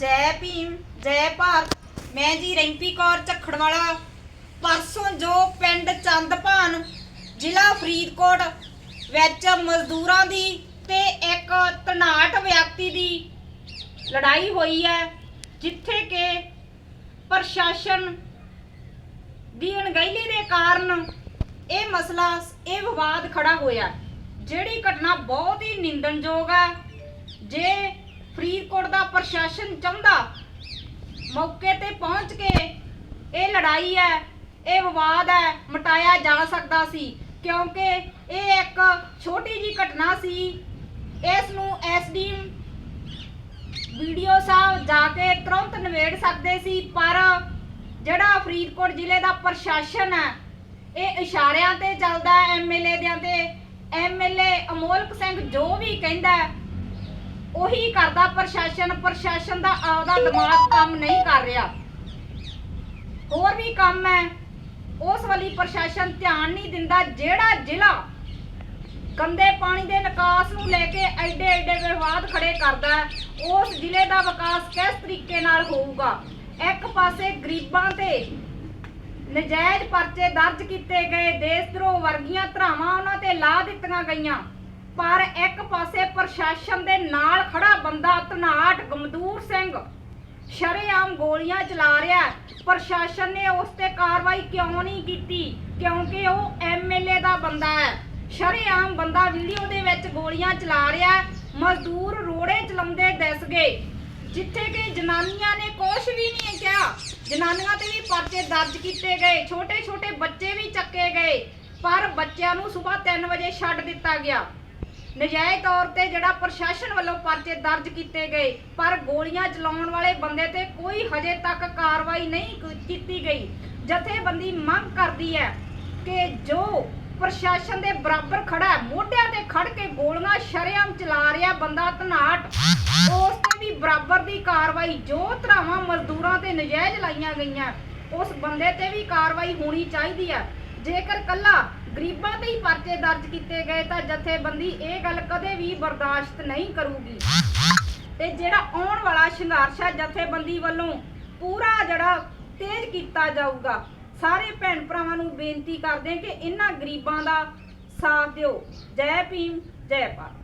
ਜੈ ਭੀਮ, ਜੈ ਭਾਰਤ। ਮੈਂ ਜੀ ਰਿੰਪੀ ਕੌਰ ਝੱਖੜ ਪਰਸੋਂ ਜੋ ਪਿੰਡ ਚੰਦਪਾਨ ਜ਼ਿਲ੍ਹਾ ਫਰੀਦਕੋਟ ਵਿੱਚ ਮਜ਼ਦੂਰਾਂ ਦੀ ਤੇ ਇੱਕ ਤਨਾਟ ਵਿਅਕਤੀ ਦੀ ਲੜਾਈ ਹੋਈ ਹੈ, ਜਿੱਥੇ ਕਿ ਪ੍ਰਸ਼ਾਸਨ ਦੀ ਅਣਗਹਿਲੀ ਦੇ ਕਾਰਨ ਇਹ ਮਸਲਾ, ਇਹ ਵਿਵਾਦ ਖੜਾ ਹੋਇਆ। ਜਿਹੜੀ ਘਟਨਾ ਬਹੁਤ ਹੀ ਨਿੰਦਣਯੋਗ ਹੈ ਜੇ ਫਰੀਦਕੋਟ ਦਾ ਪ੍ਰਸ਼ਾਸਨ ਚਾਹੁੰਦਾ ਮੌਕੇ ਤੇ ਪਹੁੰਚ ਕੇ ਇਹ ਲੜਾਈ ਹੈ, ਇਹ ਵਿਵਾਦ ਹੈ, ਮਟਾਇਆ ਜਾ ਸਕਦਾ ਸੀ, ਕਿਉਂਕਿ ਇਹ ਇੱਕ ਛੋਟੀ ਜੀ ਘਟਨਾ ਸੀ। ਇਸ ਨੂੰ ਐਸਡੀਐਮ ਵੀਡੀਓ ਸਾਹਿਬ ਜਾ ਕੇ ਤੁਰੰਤ ਨਿਬੇੜ ਸਕਦੇ ਸੀ, ਪਰ ਜਿਹੜਾ ਫਰੀਦਕੋਟ ਜ਼ਿਲ੍ਹੇ ਦਾ ਪ੍ਰਸ਼ਾਸਨ ਹੈ ਇਹ ਇਸ਼ਾਰਿਆਂ ਤੇ ਚੱਲਦਾ ਐਮਐਲਏ ਦਿਆਂ ਤੇ। ਐਮਐਲਏ ਅਮੋਲਕ ਸਿੰਘ ਜੋ ਵੀ ਕਹਿੰਦਾ ਉਹੀ ਕਰਦਾ ਪ੍ਰਸ਼ਾਸਨ। ਪ੍ਰਸ਼ਾਸਨ ਦਾ ਆਪਦਾ ਦਿਮਾਗ ਕੰਮ ਨਹੀਂ ਕਰ ਰਿਹਾ। ਹੋਰ ਵੀ ਕੰਮ ਹੈ। ਉਸ ਵਾਲੀ ਪ੍ਰਸ਼ਾਸਨ ਧਿਆਨ ਨਹੀਂ ਦਿੰਦਾ, ਜਿਹੜਾ ਜ਼ਿਲ੍ਹਾ ਗੰਦੇ ਪਾਣੀ ਦੇ ਨਿਕਾਸ ਨੂੰ ਲੈ ਕੇ ਐਡੇ ਐਡੇ ਵਿਵਾਦ ਖੜੇ ਕਰਦਾ ਉਸ ਜ਼ਿਲ੍ਹੇ ਦਾ ਵਿਕਾਸ ਕਿਸ ਤਰੀਕੇ ਨਾਲ ਹੋਊਗਾ? ਇੱਕ ਪਾਸੇ ਗਰੀਬਾਂ ਤੇ ਨਜਾਇਜ਼ ਪਰਚੇ ਦਰਜ ਕੀਤੇ ਗਏ ਦੇਸ਼ ਵਰਗੀਆਂ ਧਰਾਵਾਂ ਉਹਨਾਂ ਤੇ ਲਾ ਦਿੱਤੀਆਂ ਗਈਆਂ। ਪਰ ਇੱਕ ਪਾਸੇ ਪ੍ਰਸ਼ਾਸਨ ਦੇ ਨਾਲ ਖੜਾ ਬੰਦਾ ਧਨਾਟ ਗਮਦੂਰ ਸਿੰਘ ਸ਼ਰੇਆਮ ਗੋਲੀਆਂ ਚਲਾ ਰਿਹਾ ਪ੍ਰਸ਼ਾਸਨ ਨੇ ਉਸ ਤੇ ਕਾਰਵਾਈ ਕਿਉਂ ਨਹੀਂ ਕੀਤੀ? ਕਿਉਂਕਿ ਉਹ ਐਮਐਲਏ ਦਾ ਬੰਦਾ ਹੈ। ਸ਼ਰੇਆਮ ਬੰਦਾ ਵੀਡੀਓ ਦੇ ਵਿੱਚ ਗੋਲੀਆਂ ਚਲਾ ਰਿਹਾ ਮਜ਼ਦੂਰ ਰੋੜੇ ਚਲਾਉਂਦੇ ਦਿਸ ਗਏ। ਜਿੱਥੇ ਕਿ ਜਨਾਨੀਆਂ ਨੇ ਕੁਝ ਵੀ ਨਹੀਂ ਕਿਹਾ। ਜਨਾਨੀਆਂ ਤੇ ਵੀ ਪਰਚੇ ਦਰਜ ਕੀਤੇ ਗਏ ਛੋਟੇ ਛੋਟੇ ਬੱਚੇ ਵੀ ਚੱਕੇ ਗਏ, ਪਰ ਬੱਚਿਆਂ ਨੂੰ ਸਵੇਰ 3 ਵਜੇ ਛੱਡ ਦਿੱਤਾ ਗਿਆ। ਨਜਾਇਜ਼ ਤੌਰ ਤੇ ਜਿਹੜਾ ਪ੍ਰਸ਼ਾਸਨ ਵੱਲੋਂ ਪਰਚੇ ਦਰਜ ਕੀਤੇ ਗਏ, ਪਰ ਗੋਲੀਆਂ ਚਲਾਉਣ ਵਾਲੇ ਬੰਦੇ ਤੇ ਕੋਈ ਹਜੇ ਤੱਕ ਕਾਰਵਾਈ ਨਹੀਂ ਕੀਤੀ ਗਈ। ਜਥੇਬੰਦੀ ਮੰਗ ਕਰਦੀ ਹੈ ਕਿ ਜੋ ਪ੍ਰਸ਼ਾਸਨ ਦੇ ਬਰਾਬਰ ਖੜਾ ਮੋਢਿਆਂ ਤੇ ਖੜ ਕੇ ਗੋਲੀਆਂ ਸ਼ਰੇਆਮ ਚਲਾ ਰਿਹਾ ਬੰਦਾ ਧਨਾਟ ਉਸ ਵੀ ਬਰਾਬਰ ਦੀ ਕਾਰਵਾਈ ਜੋ ਧਰਾਵਾਂ ਮਜ਼ਦੂਰਾਂ ਤੇ ਨਜਾਇਜ਼ ਲਾਈਆਂ ਗਈਆਂ, ਉਸ ਬੰਦੇ ਤੇ ਵੀ ਕਾਰਵਾਈ ਹੋਣੀ ਚਾਹੀਦੀ ਹੈ ਜੇਕਰ ਕੱਲਾ ਗਰੀਬਾਂ ਤੇ ਹੀ ਪਰਚੇ ਦਰਜ ਕੀਤੇ ਗਏ ਤਾਂ ਜਥੇਬੰਦੀ ਇਹ ਗੱਲ ਕਦੇ ਵੀ ਬਰਦਾਸ਼ਤ ਨਹੀਂ ਕਰੂਗੀ। ਤੇ ਜਿਹੜਾ ਆਉਣ ਵਾਲਾ ਸੰਘਰਸ਼ ਹੈ ਜਥੇਬੰਦੀ ਵੱਲੋਂ ਪੂਰਾ ਜਿਹੜਾ ਤੇਜ਼ ਕੀਤਾ ਜਾਊਗਾ, ਸਾਰੇ ਭੈਣ ਭਰਾਵਾਂ ਨੂੰ ਬੇਨਤੀ ਕਰਦੇ ਕਿ ਇਹਨਾਂ ਗਰੀਬਾਂ ਦਾ ਸਾਥ ਦਿਓ। ਜੈ ਭੀਮ, ਜੈ ਭਾਰਤ।